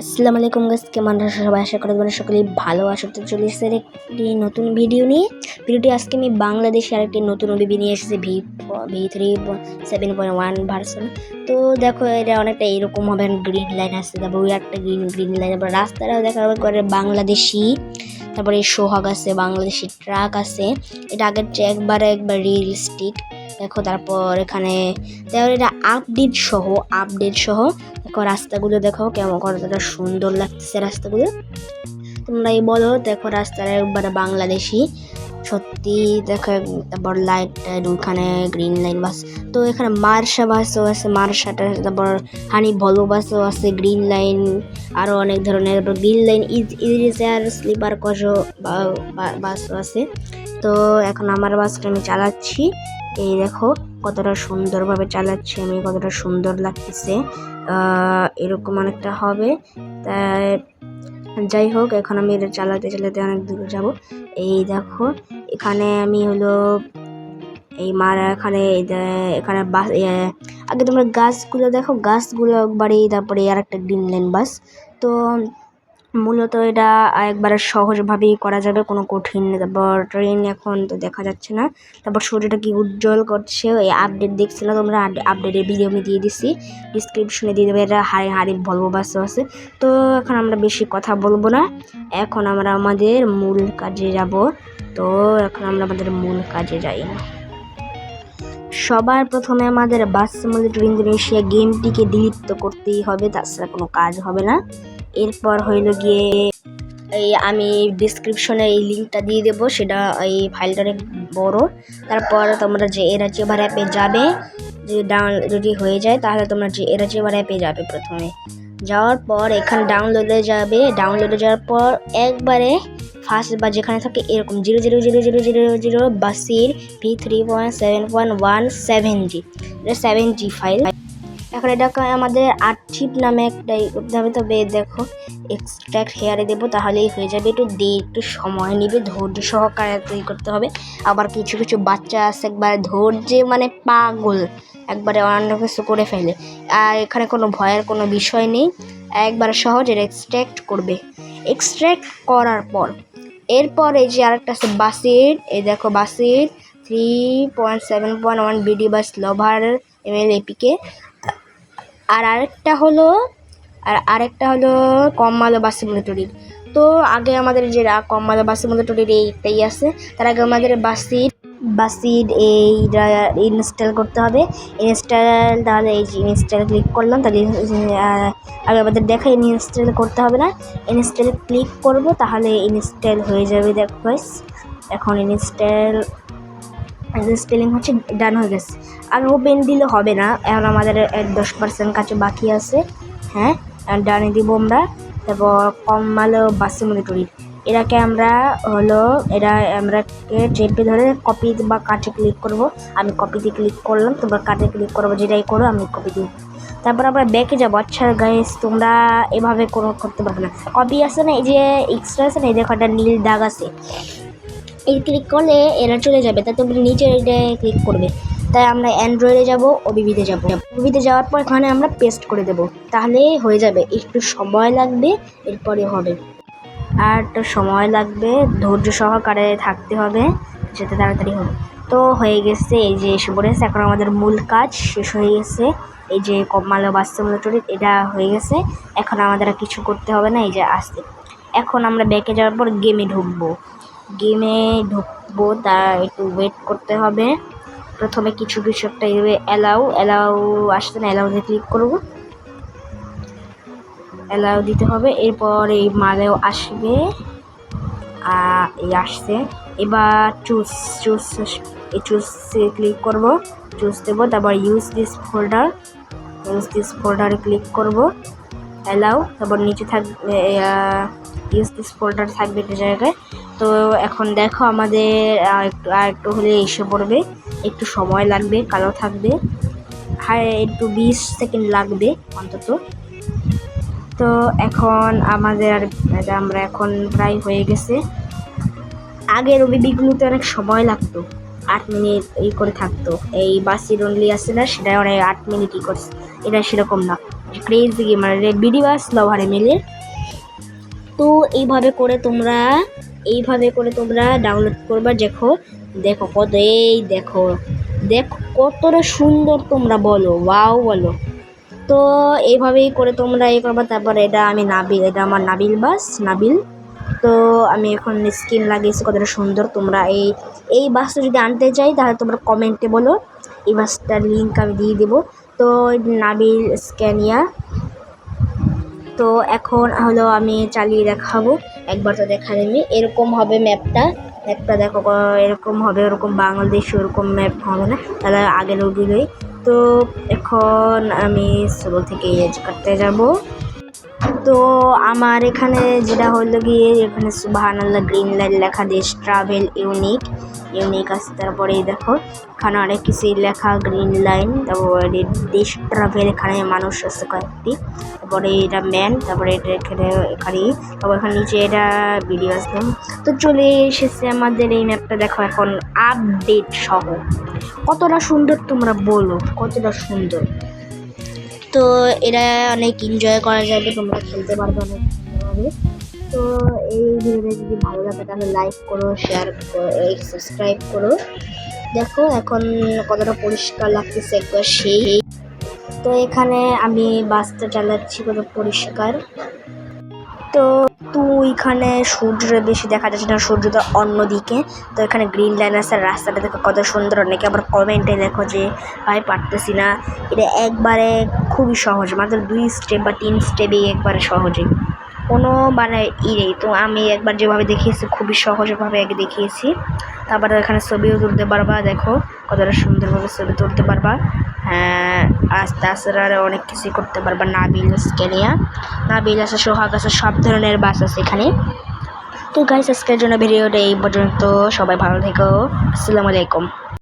আসসালামু আলাইকুম গাছ কেমন আছো সবাই? আশা করি তোমরা সকলেই ভালো আছো। তো চলে এসেছে একটি নতুন ভিডিও নিয়ে। ভিডিওটি আজকে আমি বাংলাদেশে আরেকটি নতুন ওবিবি নিয়ে এসেছি V V three seven point one version তো দেখো, এটা অনেকটা এরকম হবে গ্রিন লাইন আসছে তারপর একটা গ্রিন গ্রিন লাইন তারপর রাস্তাটাও দেখা যাবে করে বাংলাদেশি। তারপরে সোহাগ আছে, বাংলাদেশি ট্রাক আছে। এটা আগের চেয়ে একবারে একবার রিয়েলিস্টিক দেখো, তারপর এখানে তারপর এটা আপডেট সহ আপডেট সহ, দেখো, রাস্তাগুলো দেখো কেমন, কতটা সুন্দর লাগতেছে রাস্তাগুলো। তোমরাই বলো, দেখো রাস্তাটা একবারে বাংলাদেশি। সত্যি, দেখো, তারপর লাইট ওখানে গ্রিন লাইন বাস। তো এখানে মার্শা বাসও আছে, মার্শাটা, তারপর হানি ভলভো বাসও আছে গ্রিন লাইন আরও অনেক ধরনের। তারপর green line is easier sleeper কজো বাসও আছে। তো এখন আমার বাসটা আমি চালাচ্ছি। এই দেখো, কতটা সুন্দরভাবে চালাচ্ছি, আমি কতটা সুন্দর লাগতেছে। এরকম অনেকটা হবে। তাই যাই হোক, এখন আমি এটা চালাতে চালাতে অনেক দূরে যাব। এই দেখো, এখানে আমি হলো এই মারা, এখানে এখানে বাস আগে তোমরা গাছগুলো দেখো, গাছগুলো বাড়ি তারপরে আর একটা গ্রিন বাস। তো মূলত এটা একবারে সহজভাবেই করা যাবে, কোনো কঠিন। তারপর ট্রেন এখন তো দেখা যাচ্ছে না। তারপর সূর্যটা কি উজ্জ্বল করছে এই আপডেট দেখছি না তোমরা আপডেটের ভিডিও আমি দিয়ে দিছি। ডিসক্রিপশনে দিয়ে দেবে, এটা হাড়ি হাড়ি ভলভো বাসও আছে তো এখন আমরা বেশি কথা বলব না। এখন আমরা আমাদের মূল কাজে যাব। তো এখন আমরা আমাদের মূল কাজে যাই। সবার প্রথমে আমাদের বাস সিমুলেটর ইন্দোনেশিয়া গেমটিকে ডিলিট তো করতেই হবে, তাছাড়া কোনো কাজ হবে না। এরপর হইল গিয়ে এই আমি ডিসক্রিপশনে এই লিঙ্কটা দিয়ে দেবো, সেটা এই ফাইলটা অনেক বড়। তারপর তোমরা যে এরাচিভার অ্যাপে যাবে, যদি ডাউন যদি হয়ে যায়, তাহলে তোমরা যে এরাচিভার অ্যাপে যাবে প্রথমে। যাওয়ার পর এখানে ডাউনলোডে যাবে। ডাউনলোডে যাওয়ার পর একবারে ফার্স্ট বা যেখানে থাকে এরকম zero zero zero zero zero zero বাসির V three point seven point one seven G এটা সেভেন জি ফাইল এখন এটাকে আমাদের আর্চিভ নামে একটা করতে হবে তবে দেখো। এক্সট্রাক্ট হেয়ারে দেবো, তাহলেই হয়ে যাবে। একটু দে, একটু সময় নেবে, ধৈর্য সহকারে তৈরি করতে হবে। আবার কিছু কিছু বাচ্চা আছে, একবার ধৈর্যে মানে পাগল, একবারে অন্য কিছু করে ফেলে। আর এখানে কোনো ভয়ের কোনো বিষয় নেই। একবারে সহজ এটা এক্সট্রাক্ট করবে। এক্সট্রাক্ট করার পর, এরপর এই যে আরেকটা আছে বাসির এই দেখো বাসির three point seven point one BD bus lover M L APK আর আরেকটা হলো, আর আরেকটা হলো কম আলো বাসি মিলিটারির তো আগে আমাদের যে রা- কম আলো বাসি মিলিটারির এইটাই আছে, তার আগে আমাদের বাসির বাসির এই ইনস্টল করতে হবে। ইনস্টল, তাহলে এই যে ইনস্টল ক্লিক করলাম, তাহলে আগে আমাদের দেখা, ইনস্টল করতে হবে না। ইনস্টল ক্লিক করব, তাহলে ইনস্টল হয়ে যাবে, দেখ। এখন ইনস্টল স্পেলিং হচ্ছে ডান হয়ে গেছে। আর ওপেন দিলে হবে না, এখন আমাদের দশ পার্সেন্ট কাছে বাকি আছে। হ্যাঁ ডানে দিব আমরা। তারপর কম ভালো বাসে মনিটরির এটাকে আমরা হলো এটা আমরাকে চেপে ধরে কপি বা কাটে ক্লিক করব। আমি কপিতে ক্লিক করলাম, তোমরা কাটে ক্লিক করব, যেটাই করো আমি কপি দিব তারপর আমরা ব্যাকে যাব। আচ্ছা গাইস তোমরা এভাবে কোনো করতে পারবে না। কপি আছে না, এই যে এক্সট্রা আছে না, এই দেখো একটা নীল দাগ আছে। এই ক্লিক করলে এরা চলে যাবে। তাই তুমি নিচে ক্লিক করবে। তাই আমরা অ্যান্ড্রয়েডে যাব ওবিবিতে যাব। ওবিবিতে যাওয়ার পর এখানে আমরা পেস্ট করে দেব। তাহলে হয়ে যাবে। একটু সময় লাগবে, এরপরে হবে। আর একটু সময় লাগবে, ধৈর্য সহকারে থাকতে হবে, যাতে তাড়াতাড়ি হবে। তো হয়ে গেছে এই যে এসে পড়েছে। এখন আমাদের মূল কাজ শেষ হয়ে গেছে। এই যে কমালো বাস্তবতরি এটা হয়ে গেছে। এখন আমাদের কিছু করতে হবে না, এই যে আসতে। এখন আমরা ব্যাকে যাওয়ার পর গেমে ঢুকবো। গেমে ঢুকবো তা একটু ওয়েট করতে হবে। প্রথমে কিছু কিছু একটা অ্যালাউ অ্যালাউ আসছে না অ্যালাউতে ক্লিক করব। অ্যালাউ দিতে হবে, এরপর এই মালেও আসবে। এই আসছে। এবার চুজ চুজ এই চুজে ক্লিক করব চুজ দেবো, তারপর use this folder use this ফোল্ডারে ক্লিক করব। অ্যালাউ তারপর নিচে থাকবে ইউজ দিস ফোল্ডার থাকবে একটা জায়গায়। তো এখন দেখো আমাদের একটু, আর একটু হলে এসে পড়বে। একটু সময় লাগবে, কালো থাকবে। হ্যাঁ একটু বিশ সেকেন্ড লাগবে অন্তত। তো এখন আমাদের আর আমরা এখন প্রায় হয়ে গেছে। আগের ওবিবিগুলোতে অনেক সময় লাগতো, আট মিনিট এই করে থাকতো। এই বাসির অনলি আছে না সেটা অনেক আট মিনিট ই করছে। এটা সেরকম না। ক্রেজি গেমার বিডি বাস লভারে মিলে। তো এইভাবে করে তোমরা এইভাবে করে তোমরা ডাউনলোড করবা, দেখো দেখো কত, এই দেখো দেখো কতটা সুন্দর তোমরা বলো, ওয়াও বলো। তো এইভাবেই করে তোমরা এই করবা, তারপর এটা আমি নাবিল, এটা আমার নাবিল বাস, নাবিল। তো আমি এখন স্কিন লাগিয়েছি, কতটা সুন্দর তোমরা এই এই বাসটা যদি আনতে চাই, তাহলে তোমরা কমেন্টে বলো। এই বাসটার লিঙ্ক আমি দিয়ে দেবো। তো নাবিল স্ক্যানিয়া তো এখন হলো আমি চালিয়ে দেখাবো। একবার তো দেখা নেমি এরকম হবে ম্যাপটা ম্যাপটা দেখো এরকম হবে, ওরকম বাংলাদেশ, ওরকম ম্যাপ হবে না? তাহলে আগের লোকগুলোই তো এখন আমি শুরু থেকে এজ করতে যাব। তো আমার এখানে যেটা হলো গিয়ে, এখানে সুবাহান আল্লাহ গ্রিন লাইন লেখা, দেশ ট্রাভেল ইউনিক ইউনিক আছে। তারপরে দেখো, এখানে অনেক কিছুই লেখা, গ্রিন লাইন, তারপরে দেশ ট্রাভেল, এখানে মানুষ আছে কয়েকটি। তারপরে এটা ম্যান, তারপরে এটা এখানে এখানে, তারপর এখানে নিচে এটা ভিডিও আসলাম তো চলে এসেছে আমাদের এই ম্যাপটা দেখো এখন আপডেট সহ। কতটা সুন্দর তোমরা বলো, কতটা সুন্দর। তো এরা অনেক এনজয় করা যাবে, তোমরা খেলতে পারবে অনেক ভালোভাবে। তো এই ভিডিওটা যদি ভালো লাগে তাহলে লাইক করো শেয়ার করো সাবস্ক্রাইব করো। দেখো এখন কতটা পরিষ্কার লাগতেছে একবার সেই। তো এখানে আমি বাসটা চালাচ্ছি কত পরিষ্কার। তো তুই এখানে সূর্য বেশি দেখা যাচ্ছে না সূর্যটা অন্যদিকে। তো এখানে গ্রিন লাইন আছে, রাস্তাটা দেখো কত সুন্দর। অনেকে আবার কমেন্টে দেখো যে, ভাই, পারতেছি না। এটা একবারে খুবই সহজ, মাত্র দুই স্টেপ বা তিন স্টেপেই একবারে সহজে। কোনো মানে ই নেই, তো আমি একবার যেভাবে দেখিয়েছি, খুবই সহজভাবে আগে দেখিয়েছি। তারপরে এখানে ছবিও তুলতে পারবা, দেখো কতটা সুন্দরভাবে ছবি তুলতে পারবা। হ্যাঁ আস্তে আস্তে আরও অনেক কিছুই করতে পারবা না নাবিল স্কেনিয়া নাবিল আছে, সোহাগ আছে, সব ধরনের বাস আছে এখানে। তো গাইস আজকের জন্য ভিডিওটা এই পর্যন্ত। সবাই ভালো থেকো। আসসালামু আলাইকুম।